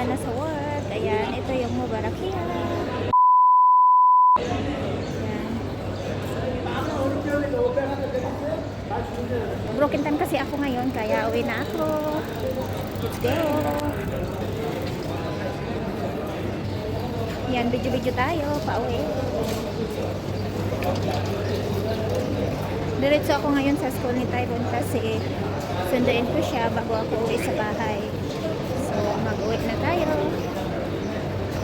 wala na sa work. Ayan, ito yung Mubarakia. Broken time kasi ako ngayon, kaya uwi na ako. Let's go! Yan, video-video tayo, pauwi. Diretso ako ngayon sa school ni Tyrone kasi sunduin ko siya bago ako uwi sa bahay. Mag-uwi na tayo.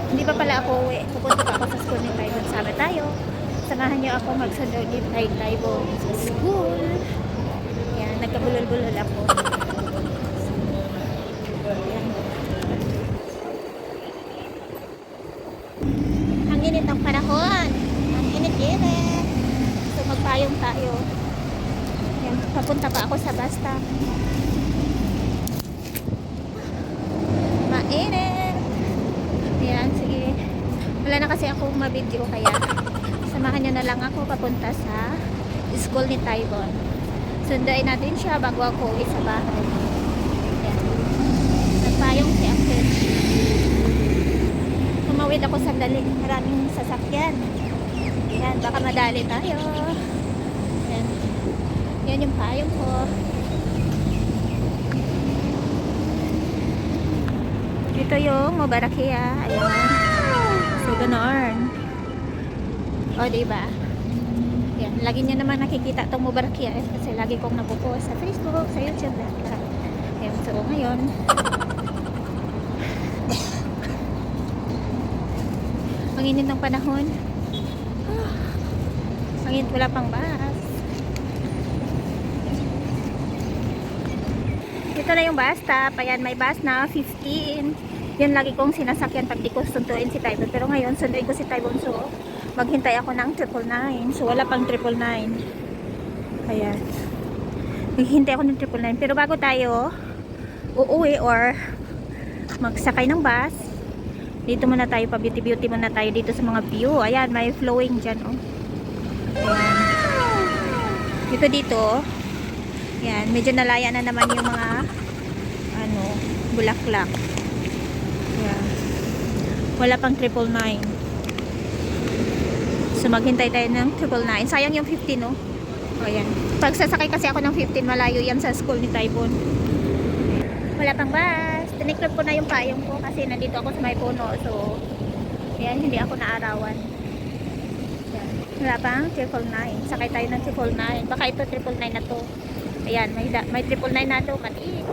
Hindi pa pala ako uwi. Pupunta pa ako sa school ni Tyrone. Sama tayo. Samahan niyo ako magsundo ni Ty Tyrone sa school. Yan, nagkabulol-bulol ako. Yan. Ang init ng panahon. Ang init-init. So, magpayong tayo. Yan, papunta pa ako sa bus stop. Mainit. Yan, sige. Wala na kasi ako mabidyo kaya samahan niyo na lang ako papunta sa school ni Tybon. Sunduin natin siya bago ako uwi sa bahay. Yan. Nagpayong si Uncle. Tumawid ako sandali. Maraming sasakyan. Yan, baka madali tayo. Yan. Yan yung payong ko. Dito yung Mubarakia. Ayan. So, ganon. O, diba? Yan. Lagi niya naman nakikita itong Mubarakia eh, kasi lagi kong nabuko sa Facebook, sa YouTube. lahat. Ayan. So, ngayon, ang init ng panahon. Ang init, wala pang bus. Ito na yung bus stop. Ayan, may bus na 15. Yan lagi kong sinasakyan pag di ko sunduin si Tybon. Pero ngayon, sunduin ko si Tybon. So, maghintay ako ng triple nine. So, wala pang triple nine. Ayan. Maghintay ako ng triple nine. Pero bago tayo uuwi or magsakay ng bus, dito muna tayo, pa beauty beauty muna tayo dito sa mga view. Ayan, may flowing dyan, oh. Ayan. Dito dito, yan, medyo nalaya na naman yung mga bulaklak. Yan. Wala pang triple nine. So maghintay tayo ng triple nine. Sayang yung 15, no? O yan. Pag sasakay kasi ako ng 15, malayo yan sa school ni Typhoon. Wala pang bus. Tiniklop ko na yung payong ko kasi nandito ako sa may puno. So, yan, hindi ako naarawan. Yan. Wala pang triple nine. Sakay tayo ng triple nine. Baka ito triple nine na to. Ayan, may, may triple nine na to. Mati.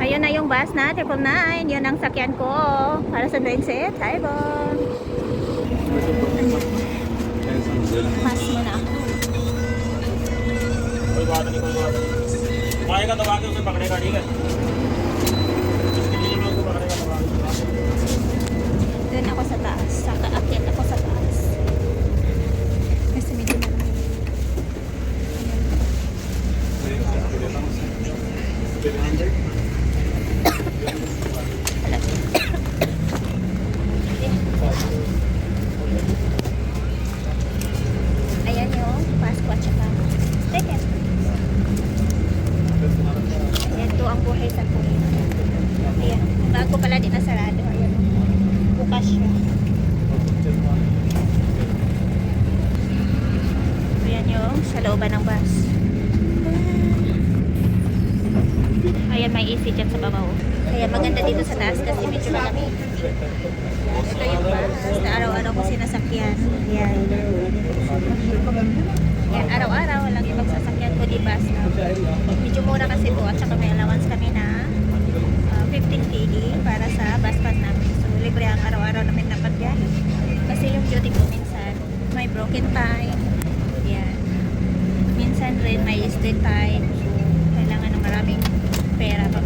Ayun na yung bus na, triple nine. Yun ang sakyan ko. Para sa si Taibon. Pass mo na ako. कोई बात नहीं कोई बात नहीं आएगा दबा के उसे पकड़ेगा ठीक है Ayan, araw-araw, walang ibang sasakyan ko di bus na. Medyo mura kasi po at saka may allowance kami na ah, 15 KD para sa bus pass namin. So, libre ang araw-araw namin na pagbiyahe. Kasi yung duty ko minsan, may broken time. Yan. Minsan rin may street time. Kailangan ng maraming pera pa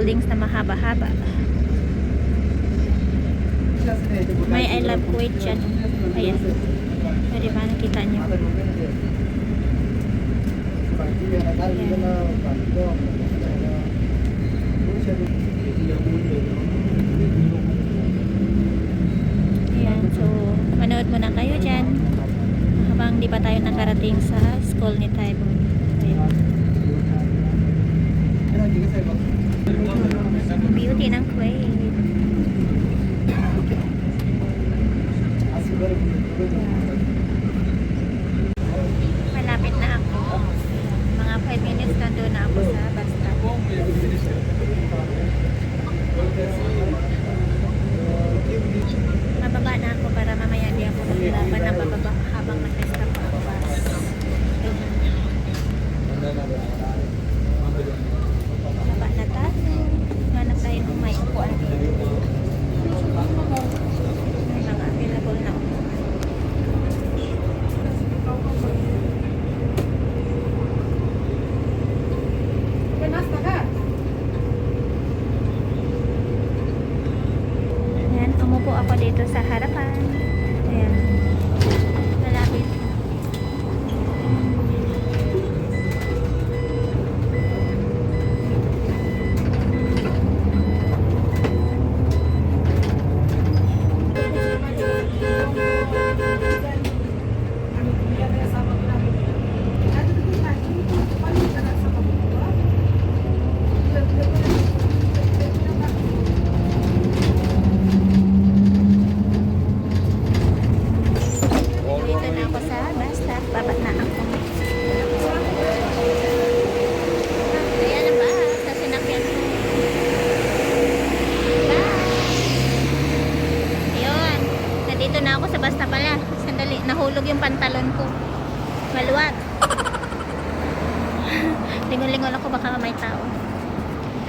buildings na mahaba-haba. May I love Kuwait dyan. Ayan. O diba nakita niyo? Ayan. Ayan. So, manood muna kayo dyan habang di pa tayo nakarating sa school ni Tybon. Beauty ng Kuwait. Malapit na ako. Mga 5 minutes na doon na ako sa bus stop. Mababa na ako para mamaya di ako maglaban ng bababa habang nag-stop pa ako bus. Baba na tayo. Hanap tayo ng may upuan dito. May mga available na upuan. Ayan, umupo ako dito sa harapan. Ayan. Malapit. Dito na ako sa bus stop. Baba na ako. Ayan na ba? Sa sinakyan ko. Bye! Ayun. Nandito na ako sa bus stop pala. Sandali. Nahulog yung pantalon ko. Maluwag. Lingon-lingon ako baka may tao.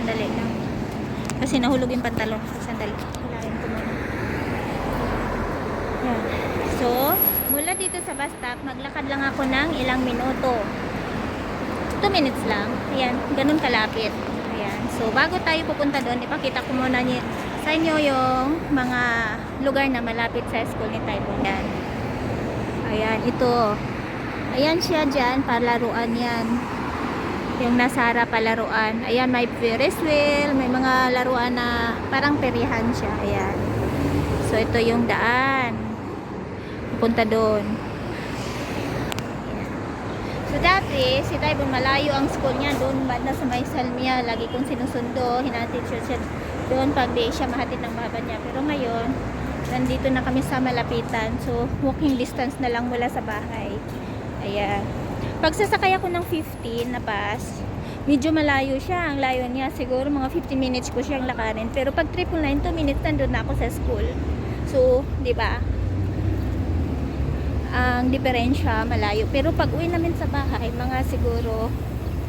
Sandali lang. Kasi nahulog yung pantalon ko. Sandali. Hilahin ko muna. Yan. So, mula dito sa bus stop, maglakad lang ako ng ilang minuto. 2 minutes lang. Ayan, ganun kalapit. Ayan. So, bago tayo pupunta doon, ipakita ko muna ni sa inyo yung mga lugar na malapit sa school ni Typhoon. Ayan. Ayan, ito. Ayan siya dyan, palaruan yan. Yung nasa harap palaruan. Ayan, may Ferris wheel, may mga laruan na parang perihan siya. Ayan. So, ito yung daan. Punta doon. So, dati, si Taibon malayo ang school niya. Doon, banda sa may Salmia. Lagi kong sinusundo. Hinatid siya doon pag siya mahatid ng baba niya. Pero ngayon, nandito na kami sa malapitan. So, walking distance na lang mula sa bahay. Ayan. Pag sasakay ako ng 15 na bus, medyo malayo siya. Ang layo niya, siguro mga 15 minutes ko siyang lakarin. Pero pag triple line, 2 minutes nandun na ako sa school. So, di ba? Ang diferensya, malayo. Pero pag uwi namin sa bahay, mga siguro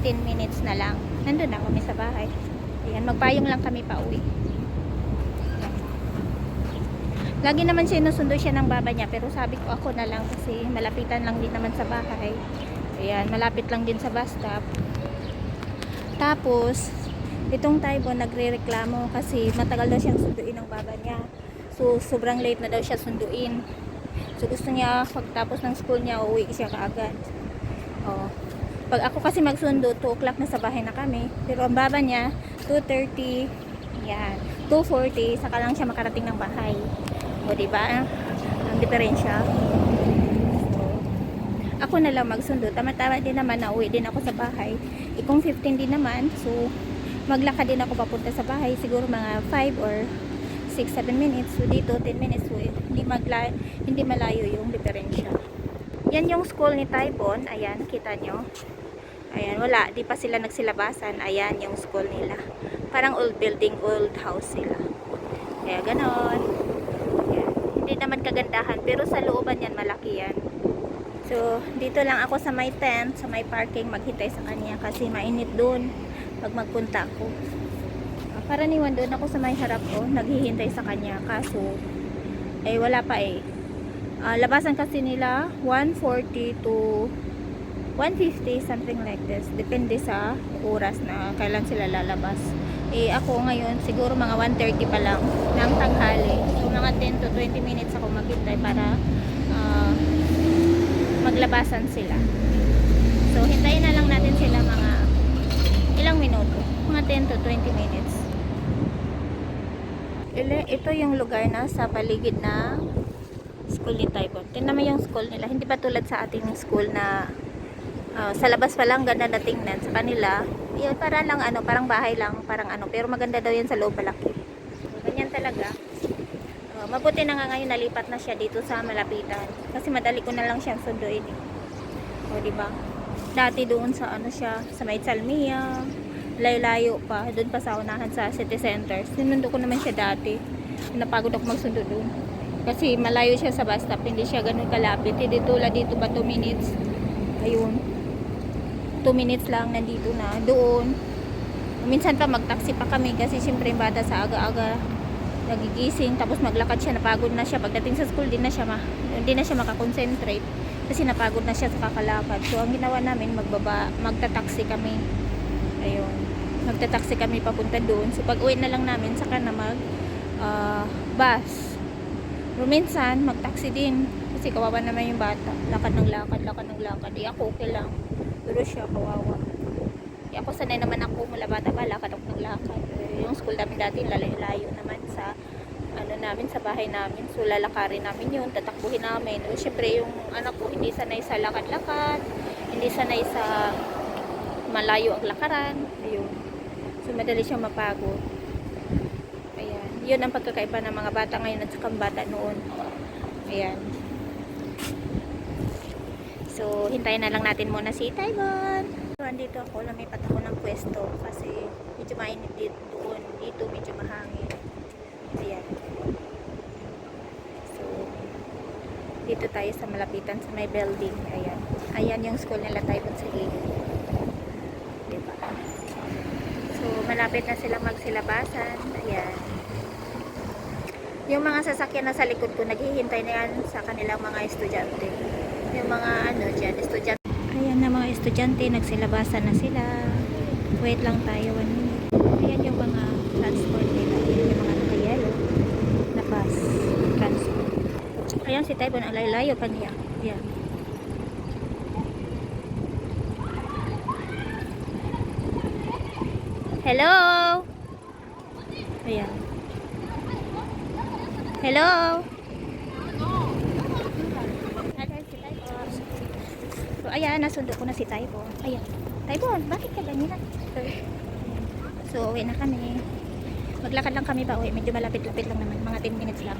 10 minutes na lang. Nandun na kami sa bahay. Ayan, magpayong lang kami pa uwi. Lagi naman sinusundo siya ng baba niya, pero sabi ko ako na lang kasi malapitan lang din naman sa bahay. Ayan, malapit lang din sa bus stop. Tapos, itong Taibo nagre-reklamo kasi matagal daw siyang sunduin ng baba niya. So, sobrang late na daw siya sunduin. So, gusto niya pagtapos ng school niya, uuwi siya kaagad. Oh. Pag ako kasi magsundo, 2 o'clock na sa bahay na kami. Pero ang baba niya, 2.30, yan. 2.40, saka lang siya makarating ng bahay. O, diba? Ang diferensya. Ako na lang magsundo. Tama-tama din naman na uwi din ako sa bahay. Ikong 15 din naman. So, maglakad din ako papunta sa bahay. Siguro mga 5 or 6-7 minutes. So, dito 10 minutes. So, hindi, magla hindi malayo yung diferensya. Yan yung school ni Taibon. Ayan, kita nyo. Ayan, wala. Di pa sila nagsilabasan. Ayan yung school nila. Parang old building, old house sila. Kaya ganon. Hindi naman kagandahan. Pero sa looban yan, malaki yan. So, dito lang ako sa may tent, sa may parking, maghintay sa kanya kasi mainit doon pag magpunta ako. Ah, Karaniwan doon ako sa may harap ko, naghihintay sa kanya. Kaso, eh wala pa eh. Ah, labasan kasi nila 140 to 150, something like this. Depende sa oras na kailan sila lalabas. Eh ako ngayon, siguro mga 1.30 pa lang ng tanghali. So mga 10 to 20 minutes ako maghintay para ah, maglabasan sila. So, hintayin na lang natin sila mga ilang minuto. Mga 10 to 20 minutes. Ito yung lugar na sa paligid na school ni Taibon. Tingnan mo yung school nila. Hindi pa tulad sa ating school na ah, sa labas pa lang ganda na tingnan. Sa kanila, yun, para lang ano, parang bahay lang, parang ano. Pero maganda daw yan sa loob malaki. Ganyan talaga. Ah, mabuti na nga ngayon nalipat na siya dito sa malapitan. Kasi madali ko na lang siyang sunduin. Eh. O, di ba? Dati doon sa ano siya, sa May Salmia, layo-layo pa, doon pa sa unahan sa city center. Sinundo ko naman siya dati. Napagod ako magsundo doon. Kasi malayo siya sa bus stop, hindi siya ganun kalapit. Hindi tulad dito ba 2 minutes? Ayun. 2 minutes lang nandito na. Doon. Minsan pa magtaksi pa kami kasi siyempre bata sa aga-aga nagigising tapos maglakad siya napagod na siya. Pagdating sa school din na siya ma, hindi na siya makakonsentrate kasi napagod na siya sa kakalakad. So ang ginawa namin magbaba magtataksi kami. Ayun. Magtataksi kami papunta doon. So pag uwi na lang namin saka na mag ah, bus. Pero minsan magtaksi din kasi kawawa naman yung bata. Lakad ng lakad lakad ng lakad. Eh ako okay lang pero siya kawawa. Eh, ako sanay naman ako mula bata pa lakad ako ng lakad. Yung school namin dati lalayo-layo naman sa ano namin sa bahay namin. So lalakarin namin yun tatakbuhin namin. O syempre yung anak ko hindi sanay sa lakad-lakad hindi sanay sa malayo ang lakaran. Ayun. So madali siyang mapagod. Ayan. Yun ang pagkakaiba ng mga bata ngayon at saka bata noon. Ayan so hintayin na lang natin muna si Taiwan so andito ako lumipat ako ng pwesto kasi medyo mainit dito doon. Dito medyo mahangin. Ayan. So dito tayo sa malapitan sa may building. Ayan. Ayan yung school nila Taiwan sa gilid diba? So malapit na sila magsilabasan. Ayan. Yung mga sasakyan na sa likod ko naghihintay na yan sa kanilang mga estudyante yung mga ano dyan estudyante. Ayan na mga estudyante nagsilabasan na sila. Wait lang tayo one minute. Ayan yung mga transport nila. Ayan yung mga nakayelo na bus transport. Ayan si Taibon ang layo pa niya. Ayan. Hello? Ayan. Hello Ayan si Taibon. So, ayan, nasundo ko na si Taibon. Ayan. Taibon, bakit ka ganyan? So, uwi na kami. Maglakad lang kami pa uwi. Medyo malapit-lapit lang naman. Mga 10 minutes lang.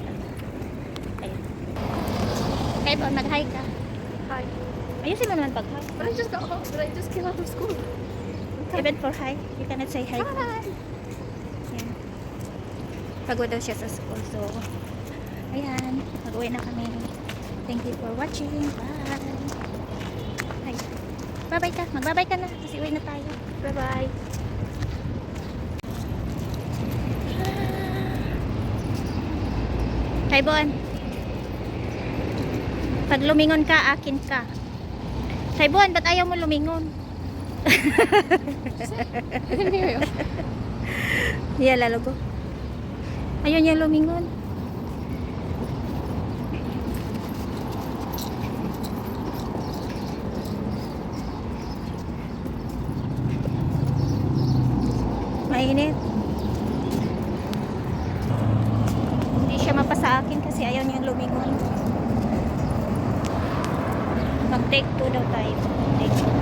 Ayan. Taibon, mag-hi ka. Hi. Ayusin mo naman pag-hi. But I just got home. But I just came out of school. Even for hi, you cannot say hi. Hi. Ayan. Pagod daw siya sa school. So, ayan. Mag-uwi na kami. Thank you for watching. Bye. Ay. Bye-bye ka. Magbabay ka na. Kasi uwi na tayo. Bye-bye. Taibon. Pag lumingon ka, akin ka. Taibon, ba't ayaw mo lumingon? You. Yeah, lalo ko. Ayaw niya lumingon. Mainit. Hindi siya mapasa akin kasi ayaw niyang lumingon. Mag-take two daw tayo. Take two.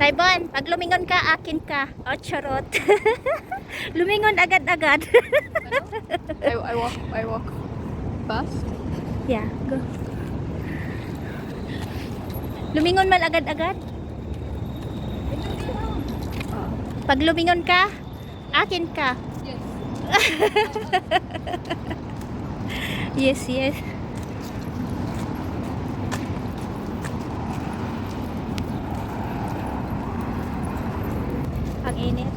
Taibon, pag lumingon ka, akin ka. O, charot. lumingon agad-agad. I, I walk. I walk fast. yeah, go. Lumingon mal agad-agad. Pag lumingon ka, akin ka. Yes. Yes, yes. Ang init.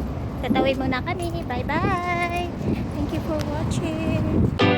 Tatawid muna kami. Bye-bye. Thank you for watching.